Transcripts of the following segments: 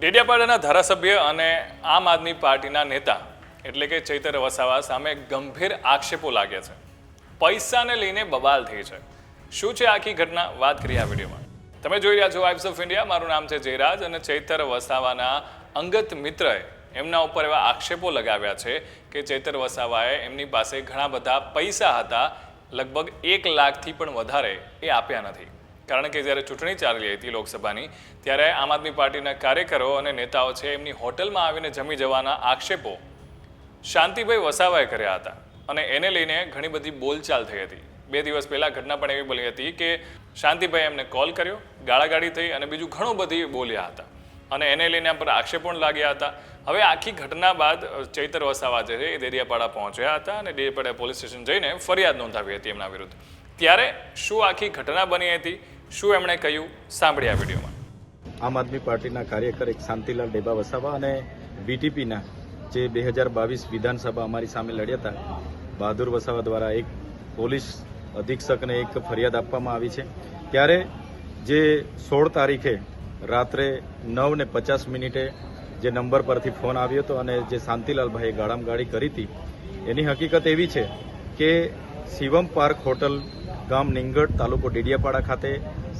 ડેડિયાપાડાના ધારાસભ્ય અને આમ આદમી પાર્ટીના નેતા, એટલે કે ચૈતર વસાવા, સામે ગંભીર આક્ષેપો લાગ્યા છે. પૈસાને લઈને બબાલ થઈ છે. શું છે આખી ઘટના? વાત કરીએ આ વિડીયોમાં. તમે જોઈ રહ્યા છો વાઇબ્સ ઓફ ઇન્ડિયા મારું નામ છે જયરાજ અને ચૈતર વસાવાના અંગત મિત્રએ એમના ઉપર એવા આક્ષેપો લગાવ્યા છે કે ચૈતર વસાવાએ એમની પાસે ઘણા બધા પૈસા હતા. લગભગ એક લાખથી પણ વધારે એ આપ્યા નથી. કારણ કે જ્યારે ચૂંટણી ચાલી હતી લોકસભાની, ત્યારે આમ આદમી પાર્ટીના કાર્યકરો અને નેતાઓ છે એમની હોટલમાં આવીને જમી જવાના આક્ષેપો શાંતિભાઈ વસાવાએ કર્યા હતા. અને એને લઈને ઘણી બધી બોલચાલ થઈ હતી. બે દિવસ પહેલાં ઘટના પણ એવી બની હતી કે શાંતિભાઈ એમને કોલ કર્યો, ગાળાગાળી થઈ અને બીજું ઘણું બધી બોલ્યા હતા. અને એને લઈને આ પર આક્ષેપ પણ લાગ્યા હતા. હવે આખી ઘટના બાદ ચૈતર વસાવા જે છે એ દેરિયાપાડા પહોંચ્યા હતા અને દેરિયાપાડા પોલીસ સ્ટેશન જઈને ફરિયાદ નોંધાવી હતી એમના વિરુદ્ધ. ત્યારે શું આખી ઘટના બની હતી? શું એમણે કહ્યું? સાંભળ્યા વિડીયોમાં. આમ આદમી પાર્ટીના કાર્યકર એક શાંતિલાલ ડેબા વસાવા અને બીટીપીના જે બે હજાર બાવીસ વિધાનસભા અમારી સામે લડ્યા હતા, બહાદુર વસાવા દ્વારા એક પોલીસ અધિક્ષકને એક ફરિયાદ આપવામાં આવી છે. ત્યારે જે સોળ તારીખે રાત્રે નવ ને પચાસ મિનિટે જે નંબર પરથી ફોન આવ્યો હતો અને જે શાંતિલાલભાઈએ ગાળામગાળી કરી હતી, એની હકીકત એવી છે કે શિવમ પાર્ક હોટલ ગામ નિંગડ તાલુકો ડેડિયાપાડા ખાતે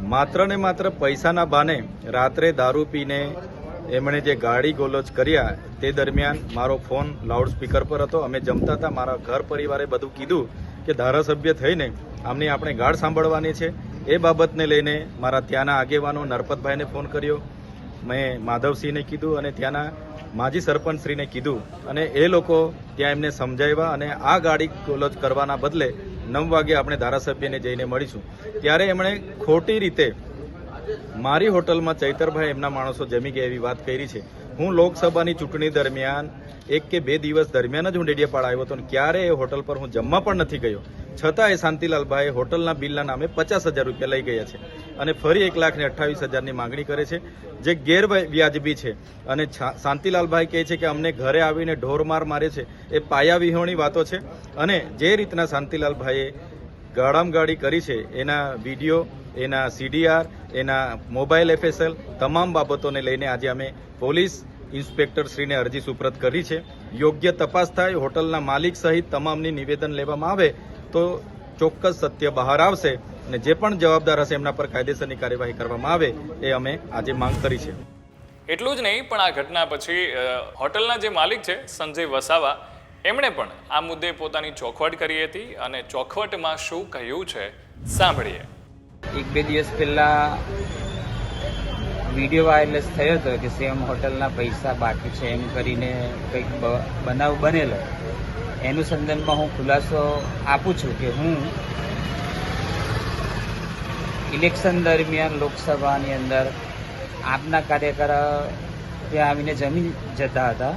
માત્ર ને માત્ર પૈસાના બાને રાત્રે દારૂ પીને એમણે જે ગાડી ગોલોચ કર્યા, તે દરમિયાન મારો ફોન લાઉડસ્પીકર પર હતો. અમે જમતા હતા. મારા ઘર પરિવારે બધું કીધું કે ધારાસભ્ય થઈને આમની આપણે ગાઢ સાંભળવાની છે. એ બાબતને લઈને મારા ત્યાંના આગેવાનો નરપતભાઈને ફોન કર્યો. મેં માધવસિંહને કીધું અને ત્યાંના માજી સરપંચશ્રીને કીધું. અને એ લોકો ત્યાં એમને સમજાવ્યા અને આ ગાડી ગોલોચ કરવાના બદલે નવ વાગે આપણે ધારાસભ્યને જઈને મળીશું. ત્યારે એમણે ખોટી રીતે મારી હોટલમાં ચૈતરભાઈ એમના માણસો જમી ગયા એવી વાત કરી છે. હું લોકસભાની ચૂંટણી દરમિયાન એક કે બે દિવસ દરમિયાન જ હું ડેડિયાપાડ આવ્યો હતો અને ક્યારે એ હોટલ પર હું જમવા પણ નથી ગયો. છતાં એ શાંતિલાલભાઈ હોટલના બિલના નામે પચાસ હજાર રૂપિયા લઈ ગયા છે અને ફરી એક લાખ ને અઠ્ઠાવીસ હજારની માંગણી કરે છે. જે ગેરવ્યાજબી છે. અને શાંતિલાલભાઈ કહે છે કે અમને ઘરે આવીને ઢોરમાર મારે છે. એ પાયાવિહોણી વાતો છે. અને જે રીતના શાંતિલાલભાઈએ ગાળામગાળી કરી છે, એના વીડિયો, એના સીડીઆર, એના મોબાઈલ એફએસએલ તમામ બાબતોને લઈને આજે અમે પોલીસ ઇન્સ્પેક્ટર શ્રીને અરજી સુપ્રત કરી છે. યોગ્ય તપાસ થાય, હોટલના માલિક સહિત તમામની નિવેદન લેવામાં આવે તો ચોક્કસ સત્ય બહાર આવશે અને જે પણ જવાબદાર હશે એમના પર કાયદેસરની કાર્યવાહી કરવામાં આવે એ અમે આજે માંગ કરી છે. એટલું જ નહીં પણ આ ઘટના પછી હોટલના જે માલિક છે સંજય વસાવા એમણે પણ આ મુદ્દે પોતાની ચોખવટ કરી હતી અને ચોખવટમાં શું કહ્યું છે સાંભળીએ. એક બે દિવસ પહેલા વીડિયો વાયરલેસ થયો હતો કે સેમ હોટલના પૈસા બાકી છે એમ કરીને કંઈક બ- બનાવ બનેલો. એનું સંદર્ભમાં હું ખુલાસો આપું છું કે હું ઇલેક્શન દરમિયાન લોકસભાની અંદર આપના કાર્યકર ત્યાં આવીને જમી જતા હતા.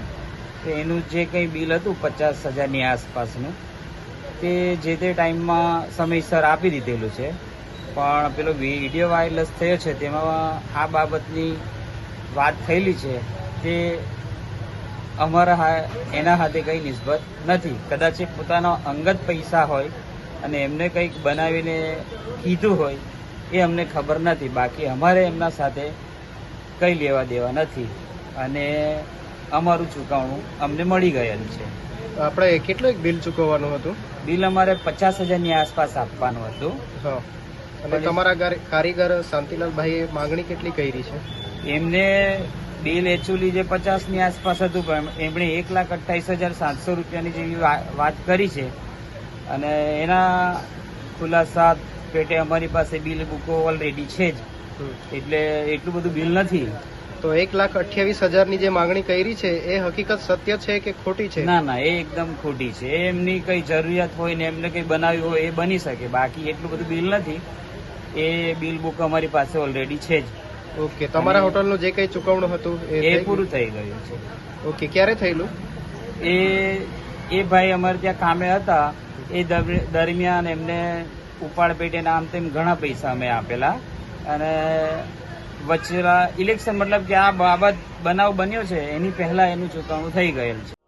તો એનું જે કંઈ બિલ હતું પચાસ હજારની આસપાસનું, તે જે તે ટાઈમમાં સમયસર આપી દીધેલું છે. પણ પેલો વીડિયો વાયરલેસ થયો છે, તેમાં આ બાબતની વાત થયેલી છે તે અમારા એના હાથે કંઈ નિસ્બત નથી. કદાચ એ પોતાના અંગત પૈસા હોય અને એમને કંઈક બનાવીને કીધું હોય એ અમને ખબર નથી. બાકી અમારે એમના સાથે કંઈ લેવા દેવા નથી. અને અમારું ચૂકવણું અમને મળી ગયેલું છે. આપણે કેટલું એક બિલ ચૂકવવાનું હતું? બિલ અમારે પચાસ હજારની આસપાસ આપવાનું હતું. અને તમારા કારીગર કારીગર શાંતિલાલભાઈએ માંગણી કેટલી કરી છે? એમને બિલ એકચ્યુઅલી જે પચાસની આસપાસ હતું પણ એમણે એક લાખ અઠ્ઠાવીસ હજાર સાતસો રૂપિયાની જેવી વાત કરી છે. અને એના ખુલાસા પેટે અમારી પાસે બિલ બુકો ઓલરેડી છે જ. એટલે એટલું બધું બિલ નથી. તો એક લાખ અઠ્યાવીસ હજારની જે માંગણી કરી છે એ હકીકત સત્ય છે કે ખોટી છે? ના ના એ એકદમ ખોટી છે. એમની કઈ જરૂરિયાત હોય ને એમને કઈ બનાવ્યું હોય એ બની શકે. બાકી એટલું બધું બિલ નથી. એ બિલ બુક અમારી પાસે ઓલરેડી છે જ. ઓકે તમારા હોટલનું જે કંઈ ચૂકવણું હતું એ? પૂરું થઈ ગયું છે. ઓકે ક્યારે થયેલું? એ એ ભાઈ અમારે ત્યાં કામે હતા. એ દરમિયાન એમને ઉપાડ પેટે આમ તેમ ઘણા પૈસા અમે આપેલા. અને વચ્ચેલા ઇલેક્શન મતલબ કે આ બાબત બનાવ બન્યો છે એની પહેલા એનું ચૂકવણું થઈ ગયેલ છે.